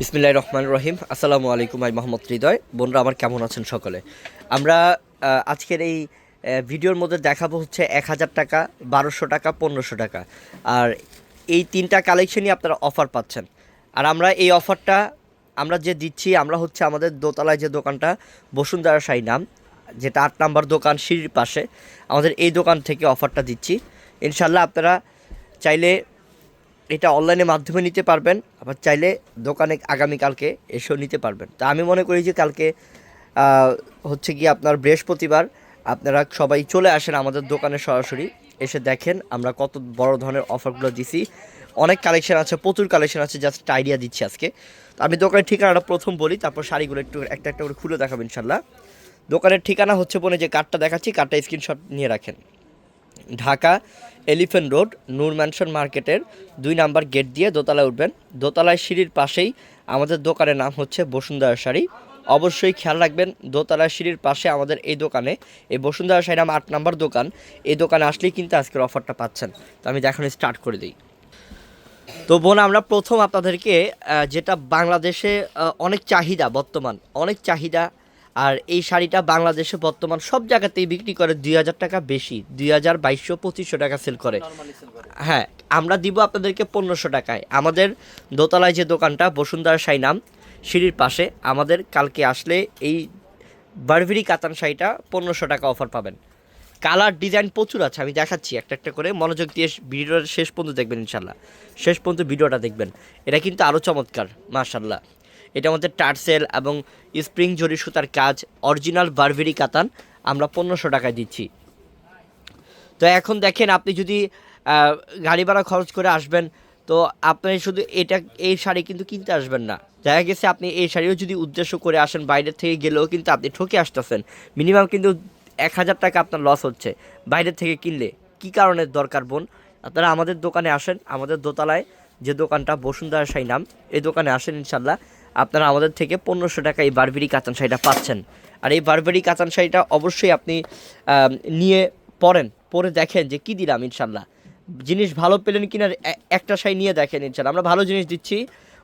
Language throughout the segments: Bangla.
বিসমিল্লাহ রহমান রহিম। আসসালামু আলাইকুম আই মোহাম্মদ হৃদয়। বোনরা, আমার কেমন আছেন সকলে? আমরা আজকের এই ভিডিওর মধ্যে দেখাবো হচ্ছে এক হাজার টাকা, বারোশো টাকা, পনেরোশো টাকা। আর এই তিনটা কালেকশনই আপনারা অফার পাচ্ছেন। আর আমরা এই অফারটা, আমরা যে দিচ্ছি, আমরা হচ্ছে আমাদের দোতলায় যে দোকানটা, বসুন্ধরা সাই নাম, যেটা আট নাম্বার দোকান সিঁড়ির পাশে, আমাদের এই দোকান থেকে অফারটা দিচ্ছি। ইনশাল্লাহ আপনারা চাইলে এটা অনলাইনের মাধ্যমে নিতে পারবেন, আবার চাইলে দোকানে আগামীকালকে এসেও নিতে পারবেন। তা আমি মনে করি যে কালকে হচ্ছে কি আপনার বৃহস্পতিবার আপনারা সবাই চলে আসেন আমাদের দোকানে সরাসরি, এসে দেখেন আমরা কত বড় ধরনের অফারগুলো দিছি। অনেক কালেকশন আছে, প্রচুর কালেকশন আছে, জাস্ট আইডিয়া দিচ্ছি আজকে। তো আমি দোকানের ঠিকানাটা প্রথম বলি, তারপর শাড়িগুলো একটু, একটা একটা করে খুলে দেখাবো ইনশাল্লাহ। দোকানের ঠিকানা হচ্ছে বলে যে কার্ডটা দেখাচ্ছি কার্ডটা স্ক্রিনশট নিয়ে রাখেন। Dhaka elephant road, Noor mansion মার্কেটের দুই নাম্বার গেট দিয়ে দোতলায় উঠবেন। দোতলায় সিঁড়ির পাশেই আমাদের দোকানের নাম হচ্ছে বসুন্ধরা শাড়ি। অবশ্যই খেয়াল রাখবেন দোতলার সিঁড়ির পাশে আমাদের এই দোকানে, এই বসুন্ধরা শাড়ি নাম আট নাম্বার দোকান। এই দোকানে আসলেই কিন্তু আজকের অফারটা পাচ্ছেন। তো আমি এখন স্টার্ট করে দিই। তো বোন, আমরা প্রথম আপনাদেরকে যেটা বাংলাদেশে অনেক চাহিদা বর্তমান, অনেক চাহিদা আর এই শাড়িটা বাংলাদেশে বর্তমান সব জায়গাতেই বিক্রি করে দুই হাজার টাকা বেশি দুই হাজার বাইশশো পঁচিশশো টাকা সেল করে। হ্যাঁ আমরা দিব আপনাদেরকে পনেরোশো টাকায়। আমাদের দোতলায় যে দোকানটা বসুন্ধরা শাড়ি নাম সিঁড়ির পাশে আমাদের কালকে আসলে এই বারভেরি কাতান শাড়িটা পনেরোশো টাকা অফার পাবেন। কালার ডিজাইন প্রচুর আছে আমি দেখাচ্ছি একটা একটা করে। মনোযোগ দিয়ে ভিডিওর শেষ পর্যন্ত দেখবেন ইনশাল্লাহ শেষ পর্যন্ত ভিডিওটা দেখবেন। এটা কিন্তু আরও চমৎকার মাশাল্লাহ এটা আমাদের টার্সেল এবং স্প্রিং জরি সুতার কাজ, অরিজিনাল বারভেরি কাতান, আমরা পনেরোশো টাকায় দিচ্ছি। তো এখন দেখেন আপনি যদি গাড়ি ভাড়া খরচ করে আসবেন, তো আপনি শুধু এটা, এই শাড়ি কিন্তু কিনতে আসবেন না। দেখা গেছে আপনি এই শাড়িও যদি উদ্দেশ্য করে আসেন, বাইরে থেকে গেলেও কিন্তু আপনি ঠকে আসতেছেন। মিনিমাম কিন্তু এক হাজার টাকা আপনার লস হচ্ছে বাইরে থেকে কিনলে। কি কারণে দরকার বোন? আপনারা আমাদের দোকানে আসেন, আমাদের দোতলায় যে দোকানটা বসুন্ধরা শাড়ি নাম, এই দোকানে আসেন ইনশাল্লাহ। আপনারা আমাদের থেকে পনেরোশো টাকা এই বারবেরি কাতান শাড়িটা পাচ্ছেন। আর এই বারবেরি কাতান শাড়িটা অবশ্যই আপনি নিয়ে পরেন, পরে দেখেন যে কি দিলাম ইনশাল্লাহ জিনিস ভালো পেলেন কিনা একটা শাড়ি নিয়ে দেখেন ইনশাল্লাহ আমরা ভালো জিনিস দিচ্ছি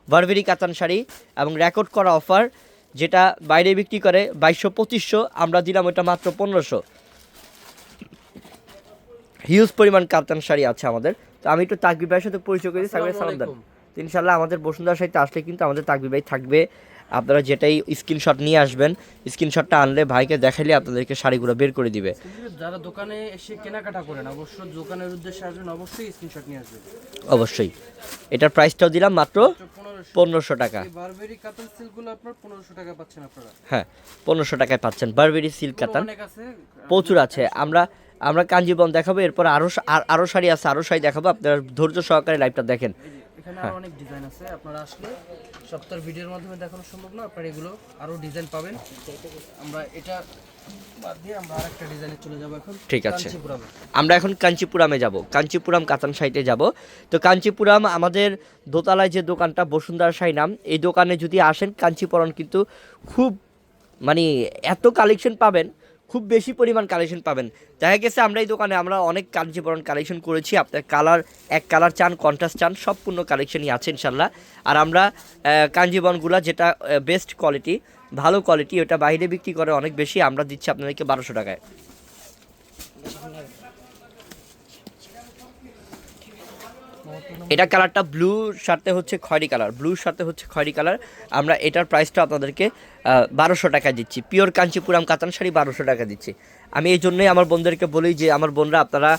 বারবেরি কাতান শাড়ি এবং রেকর্ড করা অফার যেটা বাইরে বিক্রি করে বাইশশো, পঁচিশশো, আমরা দিলাম ওটা মাত্র পনেরোশো। হিউজ পরিমাণ কাতান শাড়ি আছে আমাদের। তো আমি একটু তাকবি ভাইয়ের সাথে পরিচয় করি সালাম তো ইনশাল্লাহ আমাদের বসুন্ধরা সাহিত্যে আসলে কিন্তু আমাদের তাকবি ভাই থাকবে। আপনারা যেটাই স্ক্রিনশট নিয়ে আসবেন স্ক্রিনশটটা আনলে ভাইকে দেখাইলে আপনাদেরকে শাড়িগুলো বের করে দিবে। যারা দোকানে এসে কেনাকাটা করেন অবশ্য দোকানের উদ্দেশ্যে আসবেন অবশ্যই স্ক্রিনশট নিয়ে আসবেন। অবশ্যই। এটার প্রাইসটাও দিলাম মাত্র পনেরোশো। টাকা। বারবেরি কাতান সিল্কগুলো আপনার পনেরোশো টাকা পাচ্ছেন আপনারা। হ্যাঁ পনেরোশো টাকায় পাচ্ছেন বারবেরি সিল্ক কাতান প্রচুর আছে। আমরা আমরা কাঞ্জিবন দেখাবো এরপর আরও আরও শাড়ি আছে আরও শাড়ি দেখাবো। আপনারা ধৈর্য সহকারে লাইভটা দেখেন। এখানে আরও অনেক ডিজাইন আছে আপনারা আসলে সপ্তাহ ভিডিওর মাধ্যমে দেখানো সম্ভব না আপনারা এগুলো আরও ডিজাইন পাবেন। আমরা এটা বাদ দিয়ে আমরা আরেকটা ডিজাইনে চলে যাব এখন ঠিক আছে। আমরা এখন কাঞ্চিপুরামে যাব। কাঞ্চিপুরাম কাতান সাইটে যাব। তো কাঞ্চিপুরাম আমাদের দোতলায় যে দোকানটা বসুন্ধরা সাই নাম এই দোকানে যদি আসেন কাঞ্চিপুরম কিন্তু খুব মানে এত কালেকশন পাবেন খুব বেশি পরিমাণ কালেকশন পাবেন। দেখা গেছে আমরা এই দোকানে আমরা অনেক কাঞ্জিবরণ কালেকশন করেছি। আপনার কালার এক কালার চান কন্ট্রাস্ট চান, সম্পূর্ণ কালেকশনই আছে ইনশাল্লাহ আর আমরা কাঞ্জিবনগুলো যেটা বেস্ট কোয়ালিটি ভালো কোয়ালিটি ওটা বাইরে বিক্রি করে অনেক বেশি, আমরা দিচ্ছি আপনাদেরকে বারোশো টাকায়। এটা কালারটা ব্লুর সাথে হচ্ছে খয়েরি কালার। ব্লুর সাথে হচ্ছে খয়েরি কালার। আমরা এটার প্রাইসটা আপনাদেরকে বারোশো টাকা দিচ্ছি। পিওর কাঞ্চিপুরাম কাতান শাড়ি বারোশো টাকা দিচ্ছি। আমি এই জন্যই আমার বোনদেরকে বলি যে, আমার বোনরা আপনারা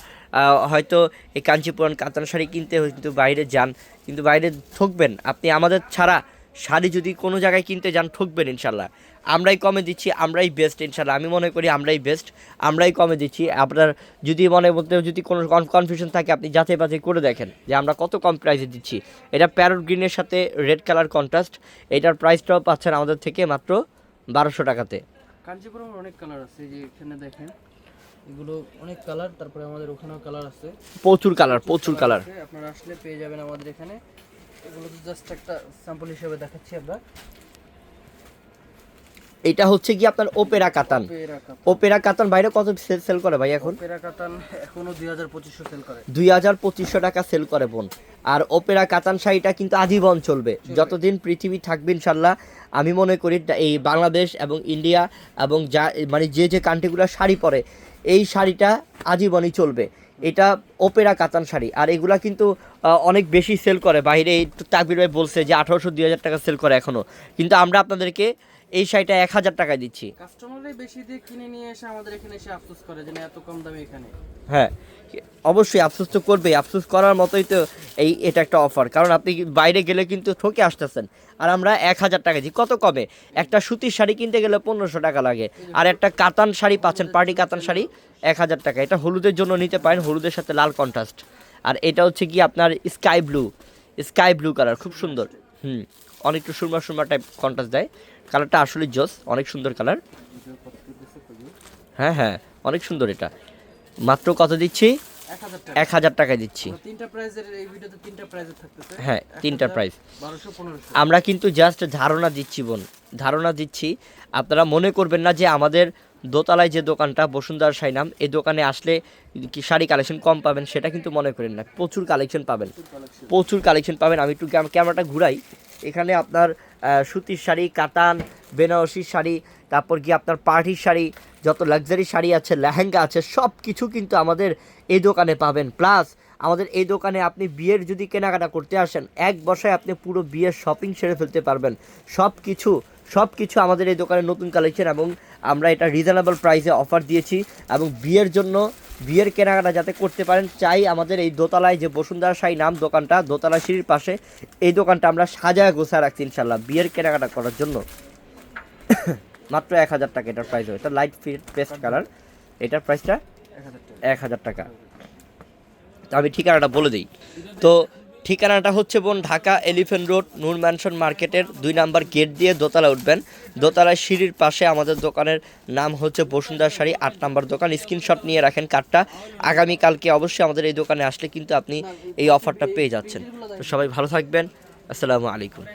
হয়তো এই কাঞ্চিপুরাম কাতান শাড়ি কিনতে কিন্তু বাইরে যান, কিন্তু বাইরে ঠকবেন। আপনি আমাদের ছাড়া শাড়ি যদি কোনো জায়গায় কিনতে যান, ঠকবেন ইনশাল্লাহ। আমরাই কমে দিচ্ছি আমরাই বেস্ট ইনশাল্লাহ। আমি মনে করি আমরাই বেস্ট আমরাই কমে দিচ্ছি। আপনার যদি মনে মধ্যে যদি কোনো কনফিউশন থাকে আপনি যাচাই বাছাই করে দেখেন যে আমরা কত কম প্রাইসে দিচ্ছি। এটা প্যারোট গ্রিনের সাথে রেড কালার কন্ট্রাস্ট এটার প্রাইসটাও পাচ্ছেন আমাদের থেকে মাত্র বারোশো টাকাতে। কাঞ্চিপুরমের অনেক কালার আছে যে এখানে দেখেন। এগুলো অনেক কালার তারপরে আমাদের ওখানেও কালার আছে। প্রচুর কালার প্রচুর কালার আপনারা আসলে পেয়ে যাবেন আমাদের এখানে। এগুলো তো জাস্ট একটা স্যাম্পল হিসেবে দেখাচ্ছি আমরা। এটা হচ্ছে কি আপনার ওপেরা কাতান ওপেরা কাতান বাইরে কত সেল সেল করে ভাই এখন? পেরা কাতান এখনও দুই হাজার পঁচিশশো সেল করে। দুই হাজার পঁচিশশো টাকা সেল করে বোন। আর ওপেরা কাতান শাড়িটা কিন্তু আজীবন চলবে। যতদিন পৃথিবী থাকবে ইনশাল্লাহ আমি মনে করি এই বাংলাদেশ এবং ইন্ডিয়া এবং যা মানে যে যে কান্ট্রিগুলো শাড়ি পরে এই শাড়িটা আজীবনই চলবে। এটা ওপেরা কাতান শাড়ি। আর এগুলা কিন্তু অনেক বেশি সেল করে। বাইরে তাকবির ভাই বলছে যে আঠারোশো দুই হাজার টাকা সেল করে এখনও কিন্তু আমরা আপনাদেরকে এই শাড়িটা এক হাজার টাকায় দিচ্ছি। কাস্টমাররাই বেশি দিয়ে কিনে নিয়ে এসে আমাদের এখানে এসে আফসোস করে যে না এত কম দামে এখানে। হ্যাঁ অবশ্যই আফসোস তো করবে আফসোস করার মতোই তো এই এটা একটা অফার কারণ আপনি বাইরে গেলে কিন্তু ঠকে আসতেছেন। আর আমরা এক হাজার টাকা দিই কত কমে? একটা সুতির শাড়ি কিনতে গেলে পনেরোশো টাকা লাগে। আর একটা কাতান শাড়ি পাচ্ছেন পার্টি কাতান শাড়ি এক হাজার টাকা। এটা হলুদের জন্য নিতে পারেন হলুদের সাথে লাল কন্ট্রাস্ট আর এটা হচ্ছে কি আপনার sky blue sky blue colour খুব সুন্দর। হুম। অনেকটু সুরমা সুরমা টাইপ কন্ট্রাস্ট দেয়। কালারটা আসলে জোস অনেক সুন্দর কালার হ্যাঁ হ্যাঁ অনেক সুন্দর এটা। মাত্র কত দিচ্ছি? এক হাজার টাকা। এক হাজার টাকা দিচ্ছি। থাকতেছে। হ্যাঁ তিনটা প্রাইস আমরা কিন্তু জাস্ট ধারণা দিচ্ছি বোন ধারণা দিচ্ছি। আপনারা মনে করবেন না যে আমাদের দোতলায় যে দোকানটা বসুন্ধরা সাইনাম এই দোকানে আসলে কি শাড়ি কালেকশন কম পাবেন সেটা কিন্তু মনে করেন না। প্রচুর কালেকশন পাবেন। প্রচুর কালেকশন পাবেন। আমি একটু ক্যামেরাটা ঘুরাই। এখানে আপনার সুতির শাড়ি, কাতান, বেনারসির শাড়ি, তারপর কি আপনার পার্টির শাড়ি, যত লাক্সারি শাড়ি আছে, লেহেঙ্গা আছে সব কিছু কিন্তু আমাদের এই দোকানে পাবেন। প্লাস আমাদের এই দোকানে আপনি বিয়ের যদি কেনাকাটা করতে আসেন, এক বসায় আপনি পুরো বিয়ের শপিং সেরে ফেলতে পারবেন। সব কিছু সব কিছু আমাদের এই দোকানে নতুন কালেকশন এবং আমরা এটা রিজনেবল প্রাইসে অফার দিয়েছি এবং বিয়ের জন্য বিয়ের কেনাকাটা যাতে করতে পারেন চাই আমাদের এই দোতলায় যে বসুন্ধরা সাই নাম দোকানটা দোতলা সিঁড়ির পাশে এই দোকানটা আমরা সাজা গোছা রাখছি ইনশাল্লাহ বিয়ের কেনাকাটা করার জন্য। মাত্র এক হাজার টাকা এটার প্রাইস এটা লাইট ফিট পেস্ট কালার এটার প্রাইসটা এক হাজার টাকা। এক হাজার টাকা। তো আমি ঠিকানাটা বলে দিই। তো ঠিকানাটা হচ্ছে বোন Dhaka elephant road, Noor mansion মার্কেটের দুই নাম্বার গেট দিয়ে দোতলা উঠবেন। দোতলায় সিঁড়ির পাশে আমাদের দোকানের নাম হচ্ছে বসুন্ধরা শাড়ি, আট নাম্বার দোকান। স্ক্রিনশট নিয়ে রাখেন কার্ডটা। আগামীকালকে অবশ্যই আমাদের এই দোকানে আসলে কিন্তু আপনি এই অফারটা পেয়ে যাচ্ছেন। তো সবাই ভালো থাকবেন। আসসালামু আলাইকুম।